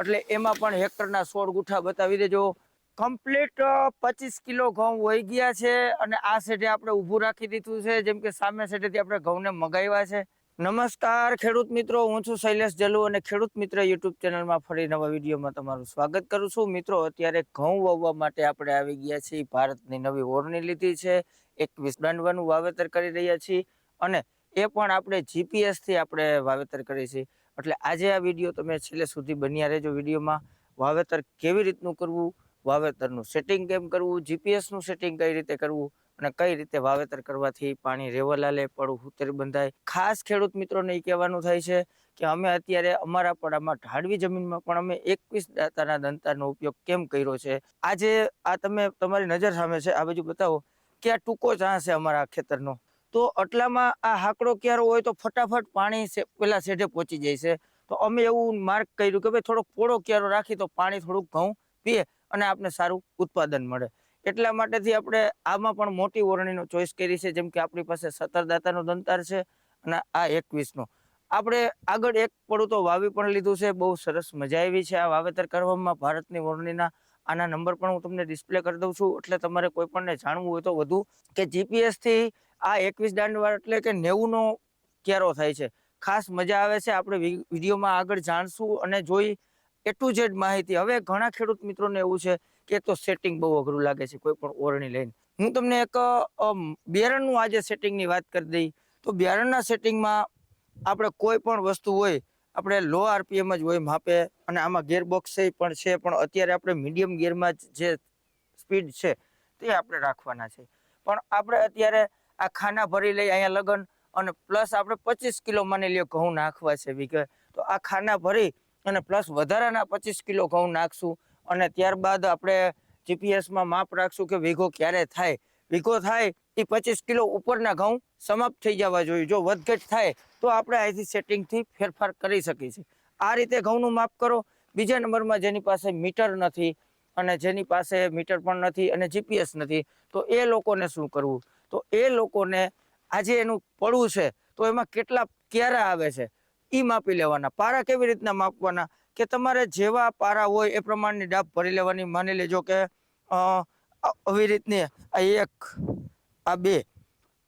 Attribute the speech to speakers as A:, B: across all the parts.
A: એટલે એમાં પણ હેક્ટરના સોળ ગુઠા બતાવી દેજો. કમ્પ્લીટ પચીસ કિલો ઘઉં વહી ગયા છે અને આ સેટે આપણે ઊભું રાખી દીધું છે. જેમ કે સામે સેટેથી આપણે ઘઉંને મગાવ્યા છે. નમસ્કાર ખેડૂત મિત્રો, હું છું શૈલેષ જલુ અને ખેડૂત મિત્ર યુટ્યુબ ચેનલમાં ફરી નવા વિડીયોમાં તમારું સ્વાગત કરું છું. મિત્રો, અત્યારે ઘઉં વાવવા માટે આપણે આવી ગયા છીએ. ભારતની નવી ઓરણી લીધી છે. એકવીસ દંડવાનું વાવેતર કરી રહ્યા છીએ અને એ પણ આપણે જીપીએસથી આપણે વાવેતર કરીએ છીએ. એટલે આજે આ વીડિયો તમે છેલ્લે સુધી બન્યા રહેજો વિડીયોમાં. વાવેતર કેવી રીતનું કરવું? વાવેતરનું સેટિંગ કેમ કરવું? જીપીએસનું સેટિંગ કઈ રીતે કરવું? અને કઈ રીતે વાવેતર કરવાથી પાણી રેવલા લે પડું હુતેર બંધાય? ખાસ ખેડૂત મિત્રોને એ કહેવાનું થાય છે કે અમે અત્યારે અમારા પડામાં ઢાળવી જમીનમાં પણ અમે એકવીસ દાતાના દંતાનો ઉપયોગ કેમ કર્યો છે? આજે આ તમે, તમારી નજર સામે છે. આ બાજુ બતાવો. કે આ ટૂંકો ચાં છે અમારા ખેતરનો? તો આટલામાં આ હાકડો ક્યારો હોય તો ફટાફટ પાણી પેલા શેઢે પહોંચી જાય છે. તો અમે એવું માર્ક કર્યું કે ભાઈ થોડોક પોળો ક્યારો રાખી તો પાણી થોડુંક ઘઉં પીએ અને આપણે સારું ઉત્પાદન મળે. એટલા માટેથી આપણે આમાં પણ મોટી ઓરણીનો ચોઈસ કરી છે, જેમ કે આપણી પાસે સત્તર દાતાનો દંતાર છે અને આ એકવીસનો. આપણે આગળ એક પડું તો વાવી પણ લીધું છે, બહુ સરસ મજા આવી છે આ વાવેતર કરવામાં. ભારતની ઓરણીના આના નંબર પણ હું તમને ડિસ્પ્લે કરી દઉં છું. એટલે તમારે કોઈ પણને જાણવું હોય તો વધુ કે GPS થી આ એકવીસ દાંડવા એટલે કે નેવુંનો ક્યારો થાય છે. ખાસ મજા આવે છે, આપણે વિડીયોમાં આગળ જાણશું અને જોઈ એ ટુ ઝેડ માહિતી. હવે ઘણા ખેડૂત મિત્રોને એવું છે કે તો સેટિંગ બહુ અઘરું લાગે છે, કોઈ પણ ઓરણી લઈને. હું તમને એક બિયારણનું આજે સેટિંગની વાત કરી દઈ. તો બિયારણના સેટિંગમાં આપણે કોઈ પણ વસ્તુ હોય, આપણે લો આરપીએમ જ હોય માપે અને આમાં ગેરબોક્સ પણ છે, પણ અત્યારે આપણે મીડિયમ ગિયરમાં જે સ્પીડ છે તે આપણે રાખવાના છે. પણ આપણે અત્યારે આ ખાના ભરી લઈ અહીંયા લગન અને પ્લસ આપણે પચીસ કિલો માની લ્યો ઘઉં નાખવા છે વીઘે. તો આ ખાના ભરી અને પ્લસ વધારાના પચીસ કિલો ઘઉં નાખશું અને ત્યારબાદ આપણે જીપીએસમાં માપ રાખશું કે વીઘો ક્યારે થાય. વીઘો થાય એ પચીસ કિલો ઉપરના ઘઉં સમાપ્ત થઈ જવા જોઈએ. જો વધઘટ થાય તો આપણે અહીંથી સેટિંગથી ફેરફાર કરી શકીએ છીએ. આ રીતે ઘઉંનું માપ કરો. બીજા નંબરમાં જેની પાસે મીટર નથી અને જેની પાસે મીટર પણ નથી અને જીપીએસ નથી તો એ લોકોને શું કરવું? તો એ લોકોને આજે એનું પડવું છે, તો એમાં કેટલા ક્યારે આવે છે એ માપી લેવાના. પારા કેવી રીતના માપવાના? કે તમારે જેવા પારા હોય એ પ્રમાણની ડાબ ભરી લેવાની. માની લેજો કે આવી રીતની આ એક, આ બે.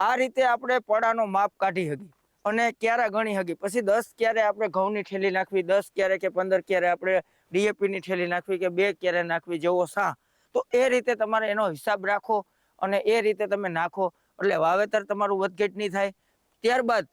A: આ રીતે આપણે પડાનો માપ કાઢી હતી અને ક્યારે ગણી હતી પછી દસ ક્યારે આપણે ઘઉંની ઠેલી નાખવી, દસ ક્યારે કે પંદર ક્યારે આપણે ડીએપીની ઠેલી નાખવી કે બે ક્યારે નાખવી, જેવો સા. તો એ રીતે તમારે એનો હિસાબ રાખો. અને એ રીતે તમે નાખો. એટલે વાવેતર તમારું વધઘેટ નહીં થાય. ત્યારબાદ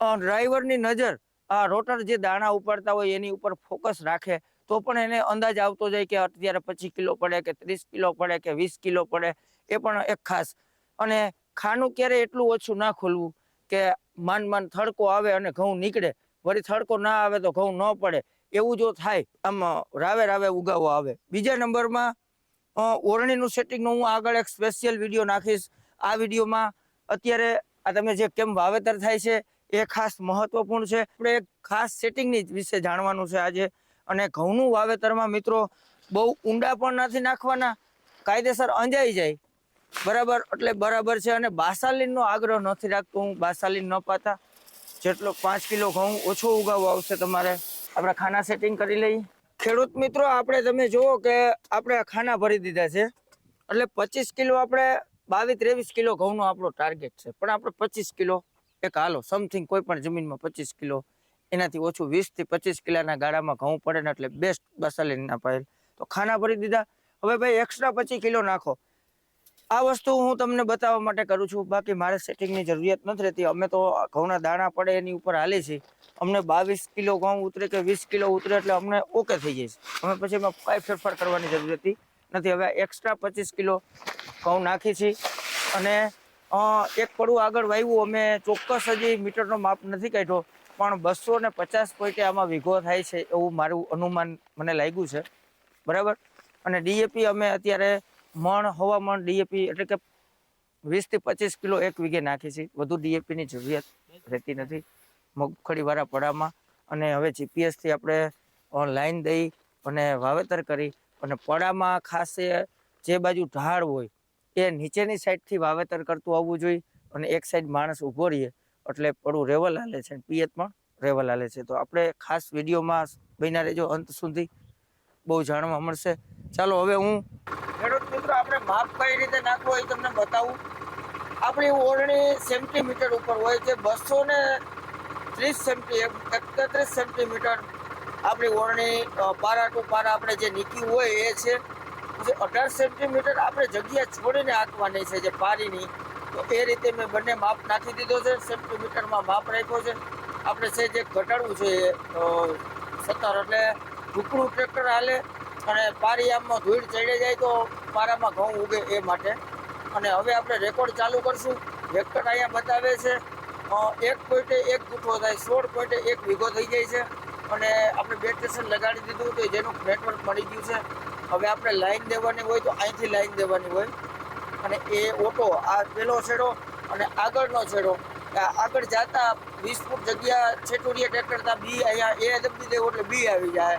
A: ડ્રાઈવરની નજર, આ રોટર જે દાણા ઉપાડતા હોય એની ઉપર ફોકસ રાખે. તો પણ એને અંદાજ આવતો જાય કે અત્યારે પચીસ કિલો પડે કે ત્રીસ કિલો પડે કે વીસ કિલો પડે. એ પણ એક ખાસ. અને ખાનું ક્યારે એટલું ઓછું ના ખોલવું કે માન માન થડકો આવે અને ઘઉં નીકળે. વળી થડકો ના આવે તો ઘઉં ન પડે. એવું જો થાય, આમ, રાવે રાવે ઉગાવો આવે. બીજા નંબરમાં ઓરણીનું સેટિંગનું હું આગળ એક સ્પેશિયલ વીડિયો નાખીશ. આ વિડીયોમાં અત્યારે આ તમે જે કેમ વાવેતર થાય છે, એ ખાસ મહત્વપૂર્ણ છે. આપણે એક ખાસ સેટિંગની વિશે જાણવાનું છે આજે. અને ઘઉંનું વાવેતરમાં મિત્રો બહુ ઊંડા પણ નથી નાખવાના, કાયદેસર અંજાઈ જાય. બરાબર, એટલે બરાબર છે. અને બાસાલીનનો આગ્રહ નથી રાખતો હું, બાસાલીન ન પાતા. જેટલો પાંચ કિલો ઘઉં ઓછો ઉગાવો આવશે તમારે. આપણે ખાના સેટિંગ કરી લઈએ. ખેડૂત મિત્રો, આપણે તમે જુઓ કે આપણે ખાના ભરી દીધા છે. એટલે પચીસ કિલો આપણે બાવીસ ત્રેવીસ કિલો ઘઉંનો આપણો ટાર્ગેટ છે. પણ આપણે પચીસ કિલો, એક હાલો સમથિંગ કોઈ પણ જમીનમાં પચીસ કિલો, એનાથી ઓછું વીસથી પચીસ કિલોના ગાળામાં ઘઉં પડે ને એટલે બેસ્ટ બસાલીના પાયલ. તો ખાના ભરી દીધા. હવે ભાઈ એક્સ્ટ્રા પચીસ કિલો નાખો. આ વસ્તુ હું તમને બતાવવા માટે કરું છું. બાકી મારે સેટિંગની જરૂરિયાત નથી રહેતી. અમે તો ઘઉંના દાણા પડે એની ઉપર હાલે છીએ. અમને બાવીસ કિલો ઘઉં ઉતરે કે વીસ કિલો ઉતરે એટલે અમને ઓકે થઈ જાય છે. અમે પછી એમાં કાંઈ ફેરફાર કરવાની જરૂર હતી. નથી, હવે એક્સ્ટ્રા પચીસ કિલો ઘઉં નાખી છીએ. અને એક પડું આગળ વાવ્યું અમે ચોક્કસ હજી મીટરનો માપ નથી કાઢ્યો. પણ બસો ને પચાસ પોઈન્ટે આમાં વીઘો થાય છે એવું મારું અનુમાન મને લાગ્યું છે. બરાબર? અને ડીએપી અમે અત્યારે મણ હવા મણ ડીએપી એટલે કે વીસથી પચીસ કિલો એક વીઘે નાખી છે. વધુ ડીએપી ની જરૂરિયાત રહેતી નથી. મગફળી વાળા પડામાં અને હવે જીપીએસથી આપણે લાઈન દઈ અને વાવેતર કરી અને પડામાં ખાસ જે બાજુ ઢાળ હોય એ નીચેની સાઈડથી વાવેતર કરતું આવવું જોઈએ અને એક સાઈડ માણસ ઊભો રહીએ એટલે પડું રેવલ હાલે છે પિયત પણ રેવલ હાલે છે. તો આપણે ખાસ વિડીયોમાં બન્યા રહેજો અંત સુધી. બહુ જાણવા મળશે. ચાલો, હવે હું માપ કઈ રીતે નાખવું હોય તમને બતાવું. આપણી ઓરણી સેન્ટીમીટર ઉપર હોય છે બસો ને ત્રીસ સેન્ટી એકત્રીસ સેન્ટીમીટર આપણી ઓરણી પારા ટુ પારા આપણે જે નીકળી હોય એ છે. પછી અઢાર સેન્ટીમીટર આપણે જગ્યા છોડીને આંકવાની છે જે પારીની. તો એ રીતે મેં બંને માપ નાખી દીધો છે, સેન્ટીમીટરમાં માપ રાખ્યો છે. આપણે છે જે ઘટાડવું છે એ સત્તર એટલે ટુકડું ટ્રેક્ટર હાલે અને પારી આમમાં ધૂળ ચડી જાય તો પારામાં ઘઉં ઉગે એ માટે. અને હવે આપણે રેકોર્ડ ચાલુ કરશું. વેક્ટર અહીંયા બતાવે છે એક પોઈન્ટે એક ગુઠો થાય, સોળ પોઈન્ટે એક વીઘો થઈ જાય છે. અને આપણે બે સ્ટેશન લગાડી દીધું તો જેનું નેટવર્ક મળી ગયું છે. હવે આપણે લાઈન દેવાની હોય તો અહીંથી લાઈન દેવાની હોય. અને એ ઓટો, આ પેલો છેડો અને આગળનો છેડો. આગળ જતા વીસ ફૂટ જગ્યા છેટુરીએ ટ્રેક્ટર બી અહીંયા એ દબી દેવું એટલે બી આવી જાય.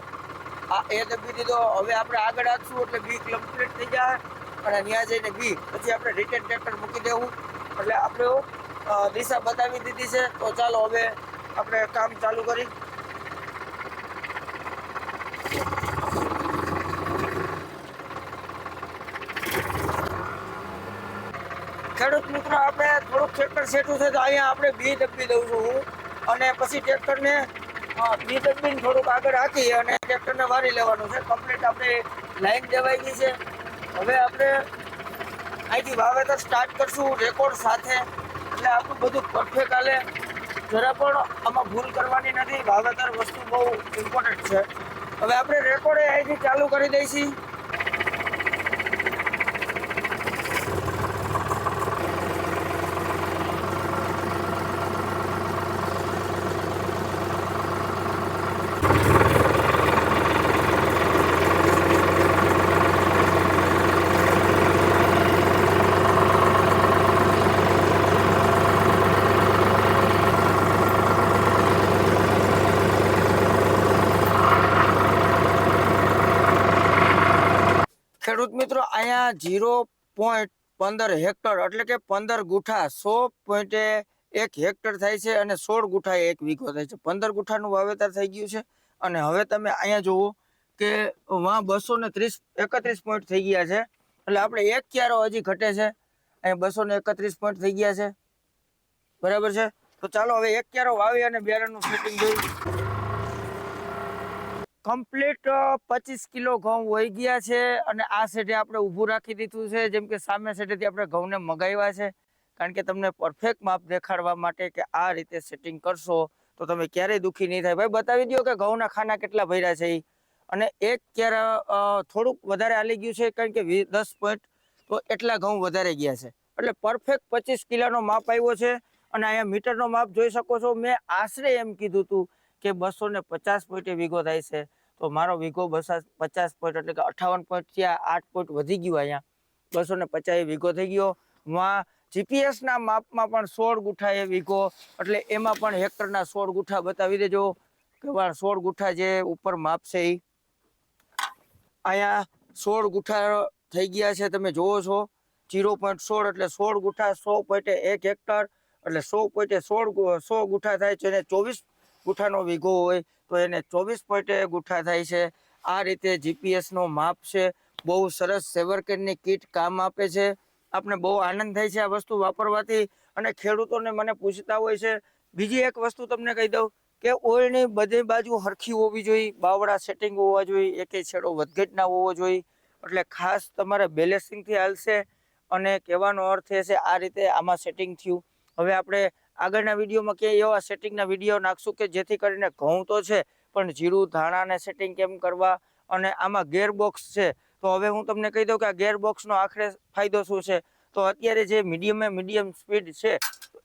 A: આ એ દબી દીધો. હવે આપણે આગળ આપશું એટલે બી કમ્પ્લીટ થઈ જાય. અને ત્યાં જઈને બી પછી આપણે રિટર્ન ટ્રેક્ટર મૂકી દેવું. એટલે આપણે દિશા બતાવી દીધી છે. તો ચાલો હવે આપણે કામ ચાલુ કરી. ખેડૂત મિત્રો, આપણે થોડુંક ટ્રેક્ટર સેટું છે, તો અહીંયા આપણે બી દબી દઉં છું અને પછી ટ્રેક્ટરને બી દબીને થોડુંક આગળ હાકી અને ટ્રેક્ટરને વારી લેવાનું છે. કમ્પ્લીટ આપણે લાઈન દેવાઈ ગઈ છે. હવે આપણે અહીંથી વાવેતર સ્ટાર્ટ કરશું રેકોર્ડ સાથે. એટલે આપણું બધું પરફેક્ટ હાલે. જરા પણ આમાં ભૂલ કરવાની નથી. વાવેતર વસ્તુ બહુ ઇમ્પોર્ટન્ટ છે. હવે આપણે રેકોર્ડે અહીંથી ચાલુ કરી દઈશી. ખેડૂત મિત્રો, અહીંયા ઝીરો પોઈન્ટ પંદર હેક્ટર એટલે કે પંદર ગુઠા, સો પોઈન્ટે એક હેક્ટર થાય છે અને સોળ ગુઠા એક વીઘો થાય છે. પંદર ગુઠાનું વાવેતર થઈ ગયું છે અને હવે તમે અહીંયા જુઓ કે વાં બસો ને ત્રીસ, એકત્રીસ પોઈન્ટ થઈ ગયા છે. એટલે આપણે એક ક્યારો હજી ઘટે છે. અહીંયા બસો ને એકત્રીસ પોઈન્ટ થઈ ગયા છે. બરાબર છે? તો ચાલો હવે એક ક્યારો વાવી અને બિયારણનું ફિટિંગ જોઈ. કમ્પ્લીટ પચીસ કિલો ઘઉં વહી ગયા છે અને આ સેટે આપણે ઊભું રાખી દીધું છે. જેમ કે સામે સેટેથી આપણે ઘઉંને મગાવ્યા છે. કારણ કે તમને પરફેક્ટ માપ દેખાડવા માટે કે આ રીતે સેટિંગ કરશો તો તમે ક્યારેય દુઃખી નહીં થાય. ભાઈ, બતાવી દો કે ઘઉંના ખાના કેટલા ભર્યા છે એ અને એક ક્યારે થોડુંક વધારે હાલી ગયું છે કારણ કે દસ પોઈન્ટ તો એટલા ઘઉં વધારે ગયા છે. એટલે પરફેક્ટ પચીસ કિલોનો માપ આવ્યો છે અને અહીંયા મીટરનો માપ જોઈ શકો છો. મેં આશરે એમ કીધું હતું કે બસો ને પચાસ પોઈન્ટે વીઘો થાય છે. તો મારો વીઘો બસો પચાસ પોઈન્ટ એટલે કે અઠાવન પોઈન્ટ થયા આઠ પોઈન્ટ વધી ગયું અહીંયા. બસો ને પચાસ વીઘો થઈ ગયો. માં જીપીએસ ના માપમાં પણ સોળ ગુઠા એ વીઘો. એટલે એમાં પણ હેક્ટરના સોળ ગુઠા બતાવી દેજો. કે સોળ ગુઠા જે ઉપર માપ છે એ અહીંયા સોળ ગુઠા થઈ ગયા છે તમે જોવો છો. જીરો પોઈન્ટ સોળ એટલે સોળ ગુઠા સો પોઈન્ટે એક હેક્ટર. એટલે સો પોઈન્ટે સોળ સો ગુઠા થાય છે અને ચોવીસ ગુઠાનો વીઘો હોય તો એને ચોવીસ પોઈન્ટે ગુઠા થાય છે. આ રીતે જીપીએસનો માપ છે. બહુ સરસ સેવરકેનની કીટ કામ આપે છે. આપણે બહુ આનંદ થાય છે આ વસ્તુ વાપરવાથી અને ખેડૂતોને મને પૂછતા હોય છે, બીજી એક વસ્તુ તમને કહી દઉં કે ઓઇલની બધી બાજુ હરખી હોવી જોઈએ બાવડા સેટિંગ હોવા જોઈએ, એકે છેડો વધઘટ ના હોવો જોઈએ. એટલે ખાસ તમારે બેલેન્સિંગથી હાલશે અને કહેવાનો અર્થ એ છે આ રીતે આમાં સેટિંગ થયું. હવે આપણે આગળના વિડીયોમાં કે એવા સેટિંગના વીડિયો નાખશું કે જેથી કરીને ઘઉં તો છે, પણ જીરું ધાણાને સેટિંગ કેમ કરવા અને આમાં ગેરબોક્સ છે. તો હવે હું તમને કહી દઉં કે આ ગેરબોક્સનો આખરે ફાયદો શું છે? તો અત્યારે જે મીડિયમે મીડિયમ સ્પીડ છે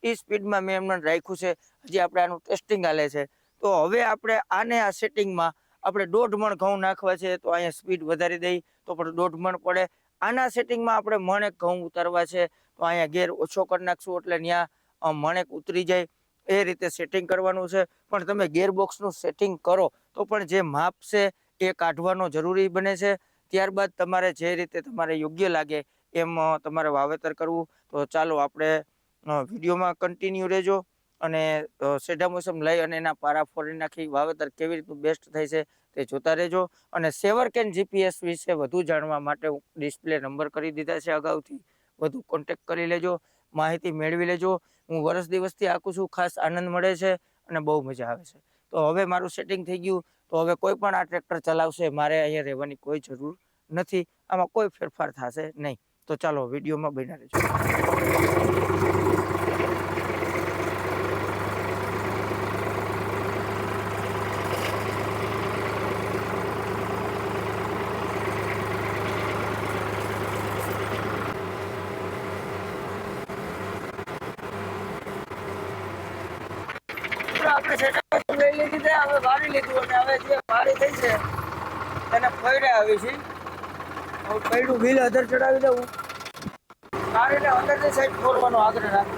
A: એ સ્પીડમાં મેં એમને રાખ્યું છે, હજી આપણે આનું ટેસ્ટિંગ હાલે છે. તો હવે આપણે આને આ સેટિંગમાં આપણે દોઢ મણ ઘઉં નાખવા છે, તો અહીંયા સ્પીડ વધારી દઈ, તો પણ દોઢ મણ પડે. આના સેટિંગમાં આપણે મણ એક ઘઉં ઉતારવા છે, તો અહીંયા ગેર ઓછો કરી નાખશું, એટલે ત્યાં મણેક ઉતરી જાય, એ રીતે સેટિંગ કરવાનું છે. પણ તમે ગેરબોક્સનું સેટિંગ કરો, તો પણ જે માપ છે, એ કાઢવાનો જરૂરી બને છે. ત્યારબાદ તમારે જે રીતે તમારે યોગ્ય લાગે, એમ તમારે વાવેતર કરવું. તો ચાલો આપણે વિડીયોમાં કન્ટિન્યુ રહેજો અને સેઢા મોસમ લઈ અને એના પારા ફોડી નાખી વાવેતર કેવી રીતનું બેસ્ટ થાય છે, તે જોતા રહેજો. અને સેવર કેન જીપીએસ વિશે વધુ જાણવા માટે હું ડિસ્પ્લે નંબર કરી દીધા છે અગાઉથી, વધુ કોન્ટેક્ટ કરી લેજો. માહિતી મેળવી લેજો. હું વર્ષ દિવસથી આખું છું. ખાસ આનંદ મળે છે અને બહુ મજા આવે છે. તો હવે મારું સેટિંગ થઈ ગયું. તો હવે કોઈ પણ આ ટ્રેક્ટર ચલાવશે, મારે અહીંયા રહેવાની કોઈ જરૂર નથી. આમાં કોઈ ફેરફાર થશે નહીં. તો ચાલો, વિડીયોમાં બન્યા રહેજો મિત્રો આપણે setup લઈ લીધી છે હવે વાળી લીધું અને હવે જે વાળી થઈ છે. તેને ફોડે આવી છે. હવે પૈડું વ્હીલ અધર ચડાવી દઉં. વાળીને અંદરની સાઈડ ફોડવાનો આગ્રહ રાખ.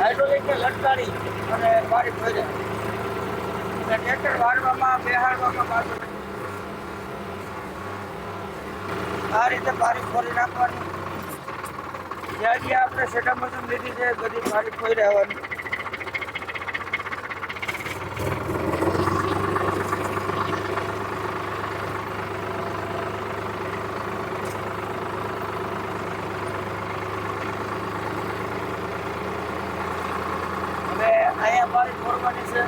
A: હાઇડ્રોલિકને લટકાડી અને મારી ફોડે અને ટ્રેક્ટર વાળવામાં બેહાડવામાં પાછું આ રીતે બારી ફોડી નાખવાની. જ્યાં જ્યાં આપણે મશીન લીધી છે બધી બારી ફોડી રહેવાની હવે અહીંયા બારી ફોડવાની છે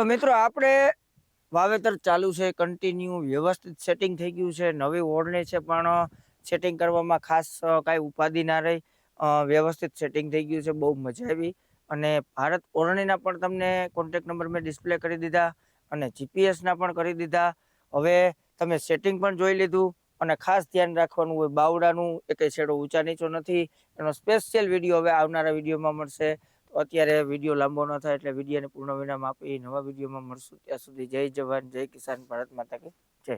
A: તો મિત્રો આપણે વાવેતર ચાલુ છે કન્ટિન્યુ વ્યવસ્થિત સેટિંગ થઈ ગયું છે, નવી ઓળને છે પણ સેટિંગ કરવામાં ખાસ કાંઈ ઉપાધિ ના રહી. વ્યવસ્થિત સેટિંગ થઈ ગયું છે, બહુ મજા આવી. અને ભારત ઓરણીના પણ તમને કોન્ટેક નંબર મેં ડિસ્પ્લે કરી દીધા અને જીપીએસના પણ કરી દીધા. હવે તમે સેટિંગ પણ જોઈ લીધું અને ખાસ ધ્યાન રાખવાનું હોય બાવડાનું એકે છેડો ઊંચા નીચો નથી. એનો સ્પેશિયલ વીડિયો હવે આવનારા વિડીયોમાં મળશે. અત્યારે વીડિયો લાંબો ન થાય એટલે વિડીયોને પૂર્ણ વિરામ આપી નવા વિડીયોમાં મળશું. ત્યાં સુધી જય જવાન, જય કિસાન, ભારત માતા કે જય.